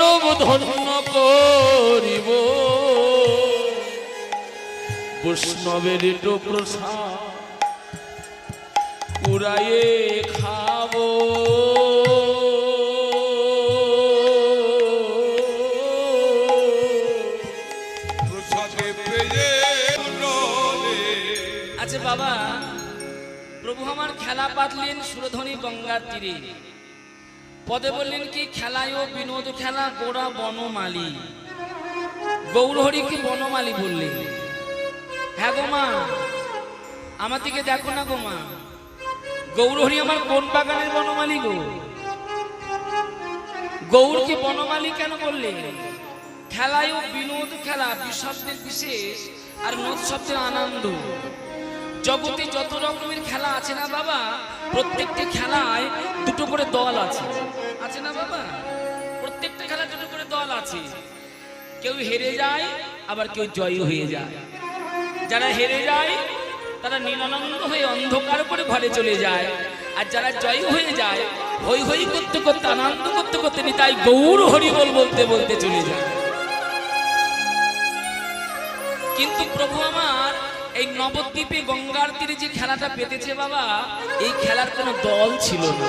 জনম ধন্য করিব। বৈষ্ণবের তো প্রসাদ উড়াইয়ে খাব। আচ্ছা বাবা প্রভু আমার খেলা পাতলেন সুরধনী গঙ্গার তীরে। পদে বললেন, কি খেলায় ও বিনোদ খেলা? গোড়া বনমালী। গৌরহরিকে বনমালী বললেন হ্যাঁ গো মা, আমার দিকে দেখো না গো মা। গৌরহরি আমার কোন বাগানের বনমালী গো। গৌরকে বনমালী কেন বললেন খেলায় ও বিনোদ খেলা বিশব্দের বিশেষ আর নোদ শব্দের আনন্দ। জগতে যত রকমের খেলা আছে না বাবা প্রত্যেকটা খেলায় দুটো করে দল আছে। আছে না বাবা? প্রত্যেকটা খেলায় দুটো করে দল আছে। কেউ হেরে যায়, আবার কেউ জয়ী হয়ে যায়। যারা হেরে যায়, তারা নিরানন্দ হয়ে অন্ধকার করে ঘরে চলে যায়। আর যারা জয়ী হয়ে যায় হই হই করতে করতে, আনন্দ করতে করতে নি তাই গৌর হরিবল বলতে বলতে চলে যায়। কিন্তু প্রভু আমার এই নবদ্বীপে গঙ্গার তীরে যে খেলাটা পেতেছে বাবা, এই খেলার কোনো দল ছিল না।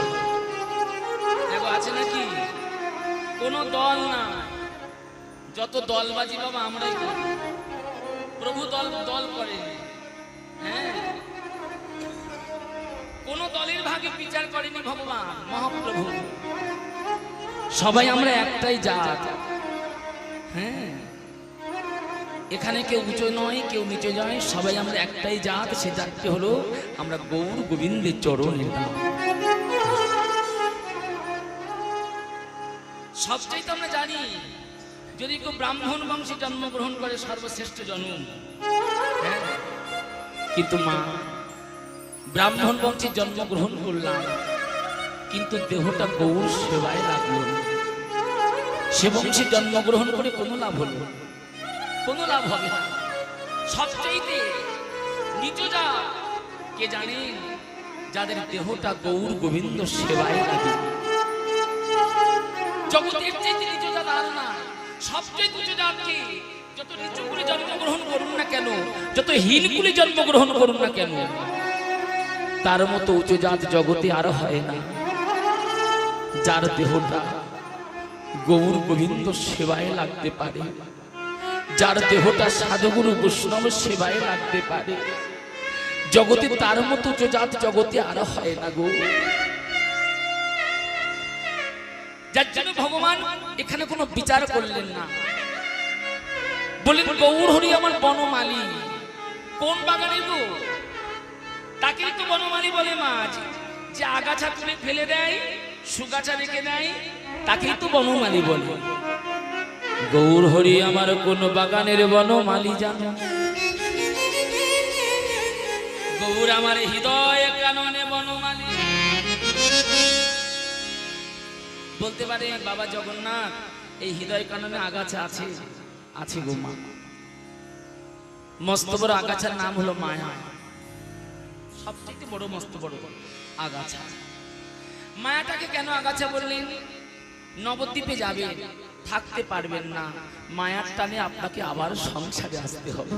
দেখো, আছে নাকি? কোনো দল না। যত দল দলবাজি বাবা, আমরাই করি। প্রভু দল দল করে। হ্যাঁ? কোন দলের ভাগে বিচার করেনি ভগবান, মহাপ্রভু। সবাই আমরা একটাই জাত। হ্যাঁ? এখানে কেউ উঁচু নয়, কেউ নিচে যায়, সবাই আমরা একটাই জাত, সে জাতটি হলো আমরা গৌর গোবিন্দের চরণের দাম সবটাই তো আমরা জানি, যদি কেউ ব্রাহ্মণ বংশে জন্মগ্রহণ করে সর্বশ্রেষ্ঠ জন্ম হ্যাঁ কিন্তু মা, ব্রাহ্মণ বংশে জন্মগ্রহণ করলাম, কিন্তু দেহটা গৌর সেবায় লাগল। সে বংশে জন্মগ্রহণ করে কোনো লাভ হলো। কোনো লাভ হবে না। সবচাইতে নিচ যা, কে জানেন যাদের দেহটা গৌর গোবিন্দ সেবায় লাগে জগতের চাইতে নিচ জাত আর না সবচেয়ে উচ্চ জাতকে যত নিচু করে জন্মগ্রহণ করুন না কেন, যত হীন কুলে জন্মগ্রহণ করুন না কেন, তার মতো উচ্চ জাত জগতে আর হয় না। যার দেহটা গৌর গোবিন্দ সেবায় লাগতে পারে। যার দেহটা সাধুগুরু বৈষ্ণব সেবায় লাগতে পারে। জগতে তার মতো জাত জগতে আর হয় না গো। যার জন্য ভগবান এখানে কোনো বিচার করলেন না। বললেন, গৌর হরি আমার বনমালী। কোন বাগানে গো? তাকেই তো বনমালী বলে মাছ। যে আগাছা তুলে ফেলে দেয়, সুগাছা রেখে দেয়, তাকেই তো বনমালী বলে। গৌর হরি আমার কোন বাগানের বনমালী জানো? গৌর আমার হৃদয় কাননে বনমালী। বলতে পারে বাবা জগন্নাথ, এই হৃদয় কাননে আগাছা আছে আছে গো মা। মস্ত বড় আগাছার নাম হলো মায়া। সবচেয়ে বড়, মস্ত বড় আগাছা। মায়াটাকে কেন আগাছা বললেন? নবদ্বীপে যাবে। থাকতে পারবেন না। মায়ার টানে আপনাকে আবার সংসারে আসতে হবে।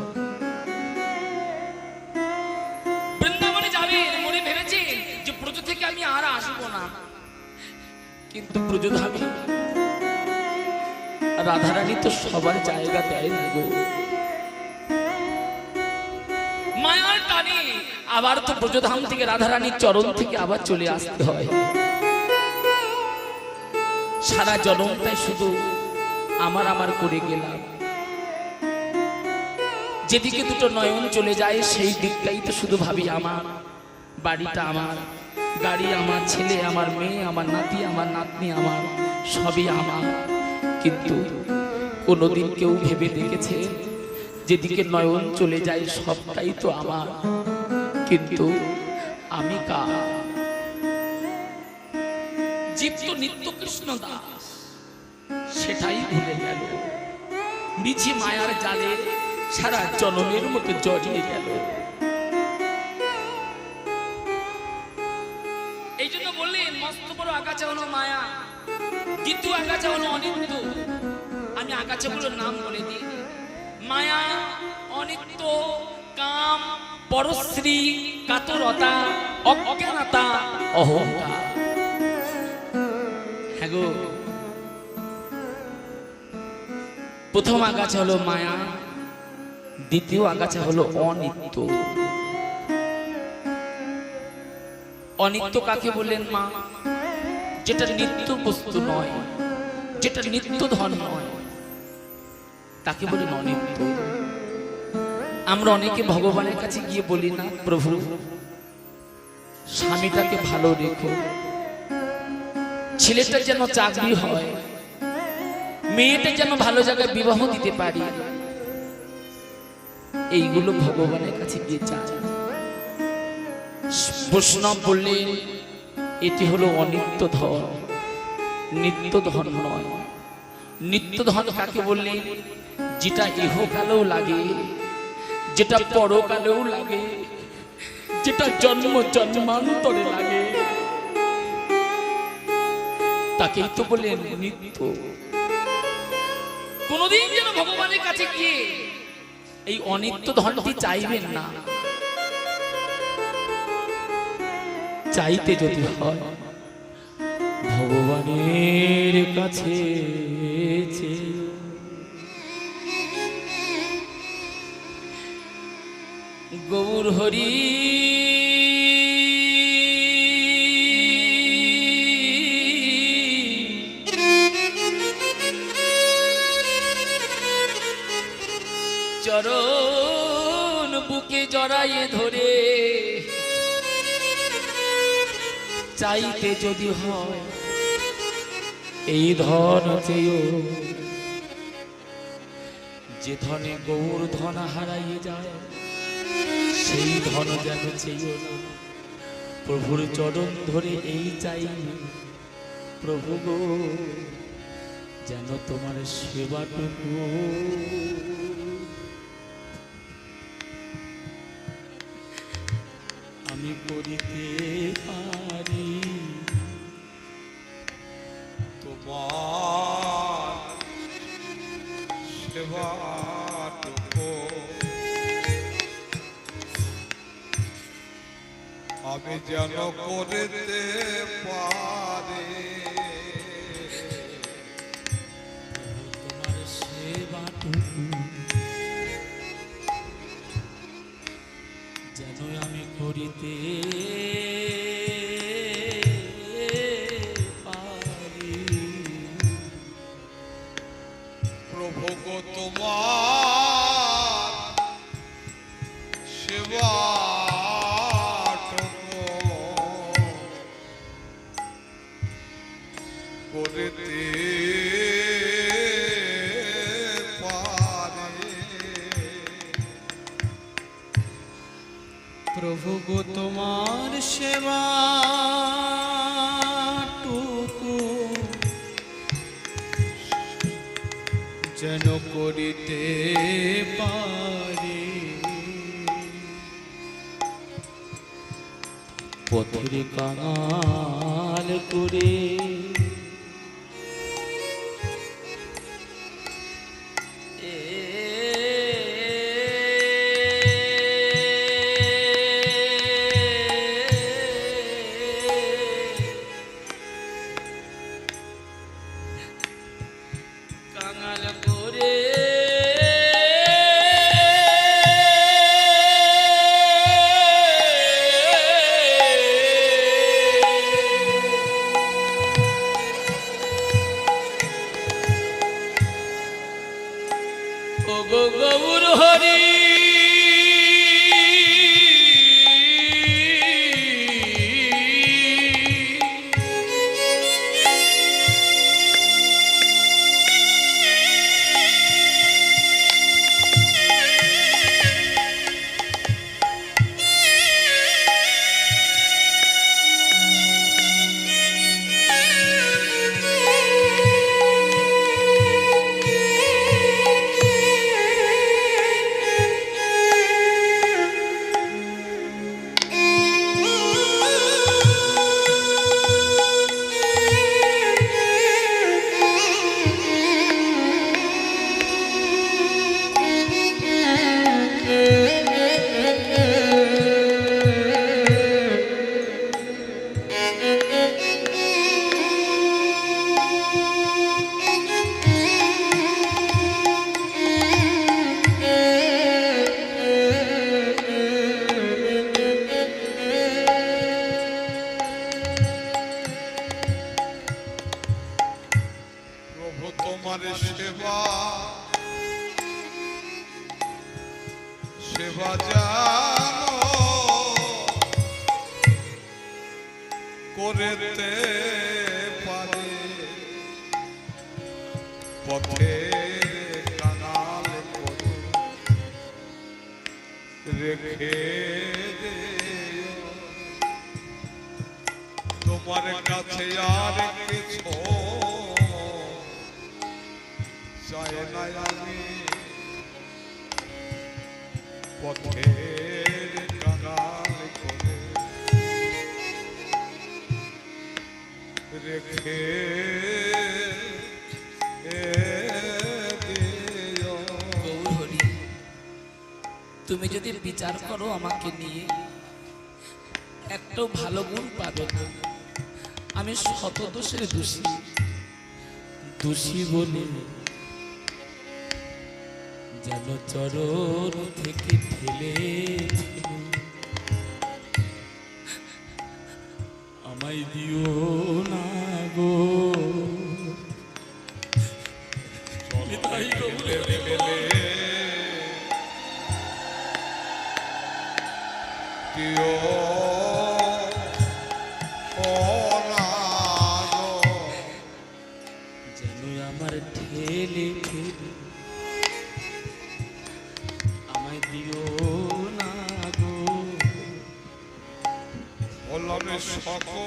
বৃন্দাবনে যাবেন, মনে ভেবেছে যে ব্রজ থেকে আমি আর আসব না। কিন্তু ব্রজধামী রাধারানী তো সবার জায়গা দেয় না গো। মায়ার টানে আবার তো ব্রজধাম থেকে রাধারানীর চরণ থেকে আবার চলে আসতে হয়। সারা জনমটাই শুধু আমার আমার করে গেলাম। যেদিকে দুটো নয়ন চলে যায়, সেই দিকটাই তো শুধু ভাবি আমার। বাড়িটা আমার, গাড়ি আমার, ছেলে আমার, মেয়ে আমার, নাতি আমার, নাতনি আমার, সবই আমার। কিন্তু কোনোদিন কেউ ভেবে দেখেছে, যেদিকে নয়ন চলে যায়, সবটাই তো আমার। কিন্তু আমি কার? জীব তো নিত্য কৃষ্ণ দাস সেটাই ভুলে গেল। মিছি মায়ার জালে সারা জনমের মতো জড়িয়ে গেল। এই জন্য বললেন মস্ত বড় আগাছা হলো মায়া দ্বিতীয় আগাছা হলো অনিত্য। আমি আগাছাগুলোর নাম বলে দিই। মায়া অনিত্য কাম পরশ্রী কাতরতা অজ্ঞানতা অহংকার। হ্যাঁ গো প্রথম আগাছা হলো মায়া, দ্বিতীয় আগাছা হলো অনিত্য। অনিত্য কাকে বললেন মা? যেটা নিত্য বস্তু নয়, যেটা নিত্য ধন নয়, তাকে বলেন অনিত্য। আমরা অনেকে ভগবানের কাছে গিয়ে বলি না, প্রভু, স্বামীটাকে ভালো রেখো। ছেলেটা যেন চাকরি হয় মেয়েটা যেন ভালো জায়গায় বিবাহ দিতে পারি। এইগুলো ভগবানের কাছে গিয়ে চায় বৈষ্ণব বললেন, এটি হলো অনিত্য ধন নিত্য ধন নয়। নিত্য ধন কাকে বললেন যেটা ইহকালেও লাগে, যেটা পরকালেও লাগে, যেটা জন্ম জন্মান্তরে লাগে। তাকেই তো বললেন নিত্য। কোনদিন যেন ভগবানের কাছে গিয়ে এই অনিত্য ধনটি চাইবেন না চাইতে যদি হয়, ভগবানের কাছে। গৌর হরি বুকে জড়াইয়ে ধরে। চাইতে যদি হয়, এই ধন চেয়েও যে ধনে গৌর ধন হারাইয়ে যায়, সেই ধন যেন চেয়েও প্রভুর চরণ ধরে এই চাই, প্রভু গো, যেন তোমার সেবাটুকু করিতে পারি। তোমার সেবাটুকু আমি যেন করিতে পারি। করিতে পারি। প্রভু তোমার করিতে পারি পথের কাঙাল করে পথে কাঙাল করে রেখে। তোমার কাছে আর কিছু চাই না আমি পথের বিচার করো আমাকে নিয়ে। একটাও ভালো গুণ পাবে আমি শত দোষের দোষী। দোষী বলে যেন চরণ থেকে ঠেলে আমায় দিও। সকল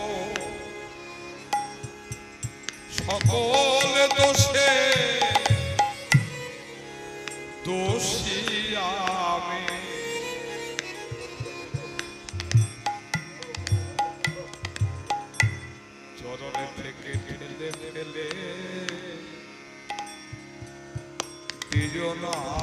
সকল দোষে দোষী আমি। চরণে থেকে ঠেলে ফেলে দিও না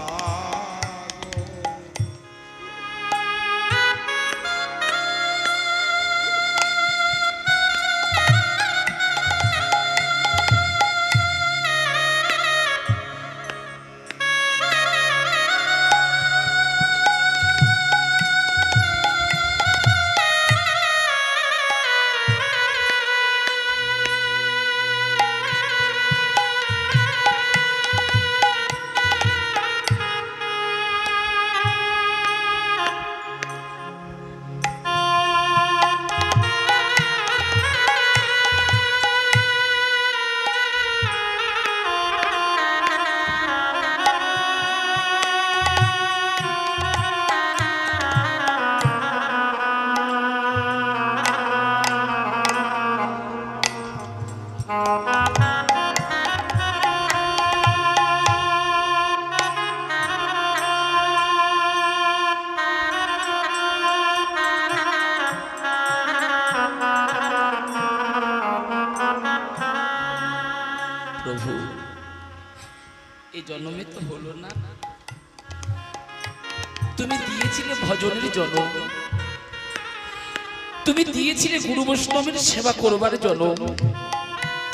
তুমি গুরু বৈষ্ণবের সেবা করবার জন্ম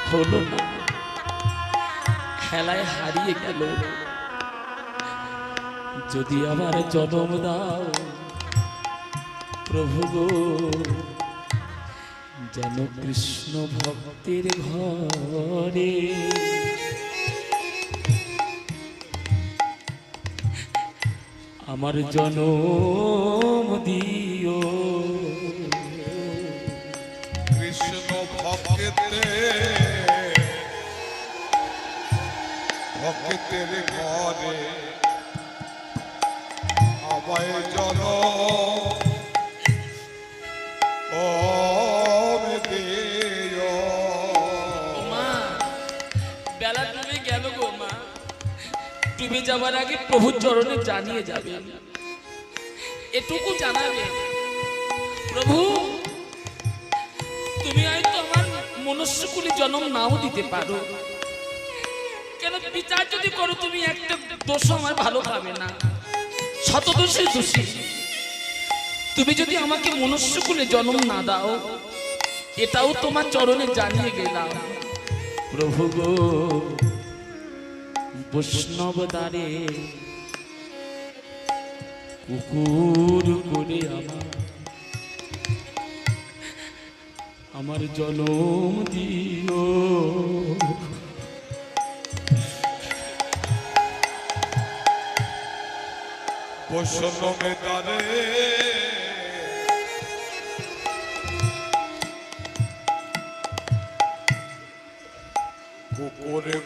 হলো না। খেলায় হারিয়ে গেল। যদি আমার জনম দাও, প্রভু গো, যেন কৃষ্ণ ভক্তের ঘরে আমার জনম দিও। ভক্তে গেল গো মা? ডুবে যাবার আগে প্রভুর চরণে জানিয়ে যাবে। এটুকু জানাবে। প্রভু, তুমি হয়তো মনুষ্যকুলি জন্ম নাও দিতে পারো। কেন বিচার যদি করো, তুমি একটা দোষ আমার ভালো পাবে না। শত দোষে দোষী। তুমি যদি আমাকে মনুষ্যকুলে জন্ম না দাও, এটাও তোমার চরণে জানিয়ে গেলাম। প্রভু গো, বৈষ্ণব দ্বারে কুকুর করে আমার আমার জনম দিও বৈষম্যে তারে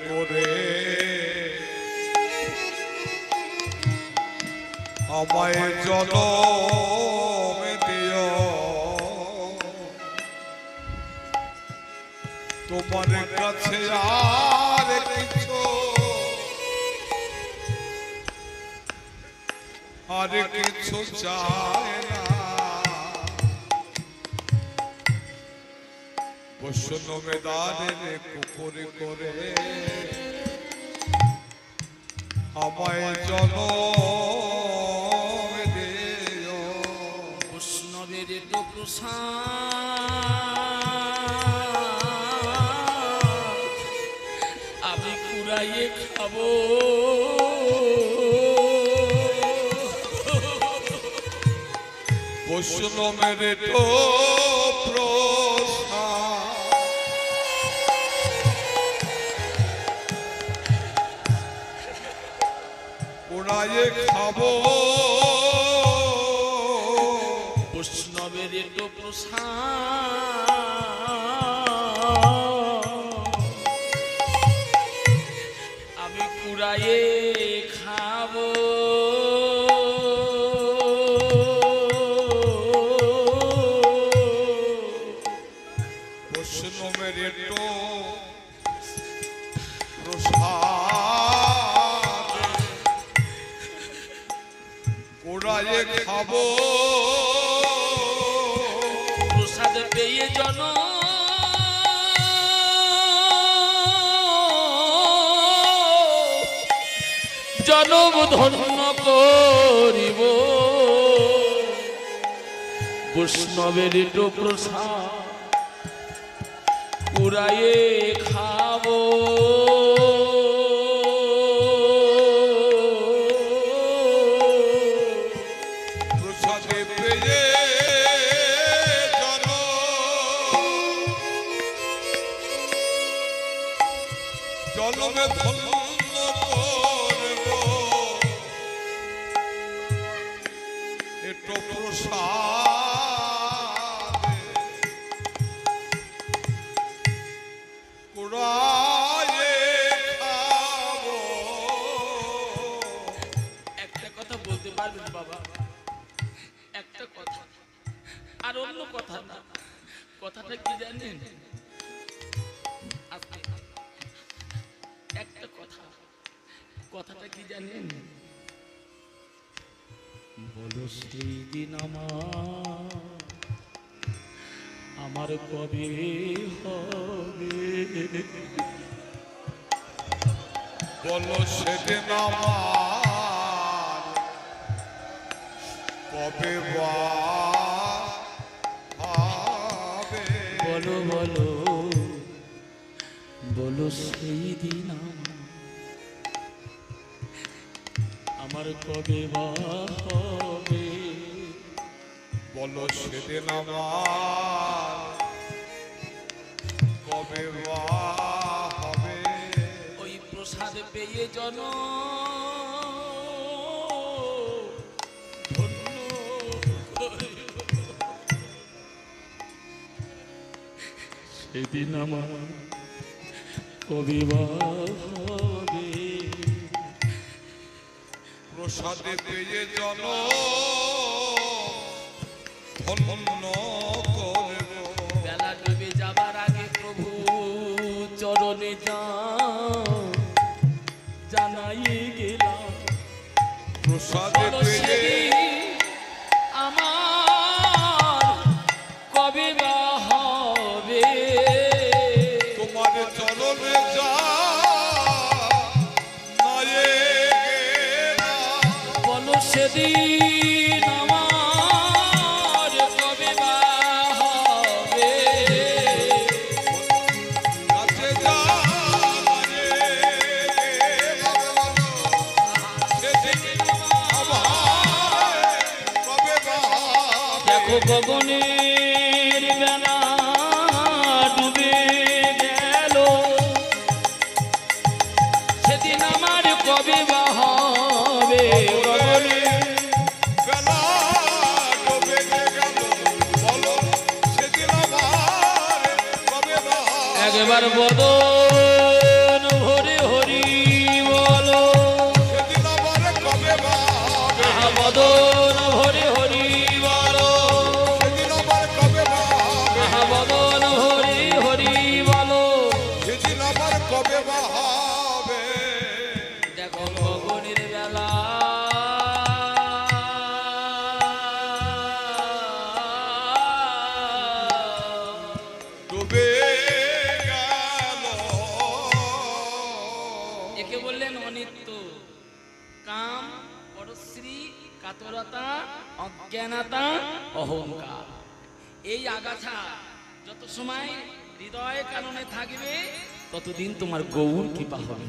করে আমায় জনম তোমার কাছে আর কিছু। আর কিছু চায় না। করে আমায় জন বৈষ্ণবের তো প্রসাদ খাব বৈষ্ণবের তো ওড়াইয়ে খাব। বৈষ্ণবের প্রসাদ আমি জনম ধন্য করিব। বৈষ্ণবের প্রসাদ উড়াইয়ে খাব। কবে বা হবে বলো বলো বলো সেই দিন আমার- কবে হবে? বলো সেদিন আমার কবে বা হবে? ওই প্রসাদ পেয়ে জন সেদিন আমার কবে বা হবে প্রসাদে পেয়ে জন ধন্য করব বেলা ডুবে যাবার আগে প্রভু চরণে জানাই গেলাম প্রসাদে পেয়ে সেদিন আগাছা যত সময় হৃদয় কারণে থাকবে ততদিন তোমার গৌর কৃপা হবে।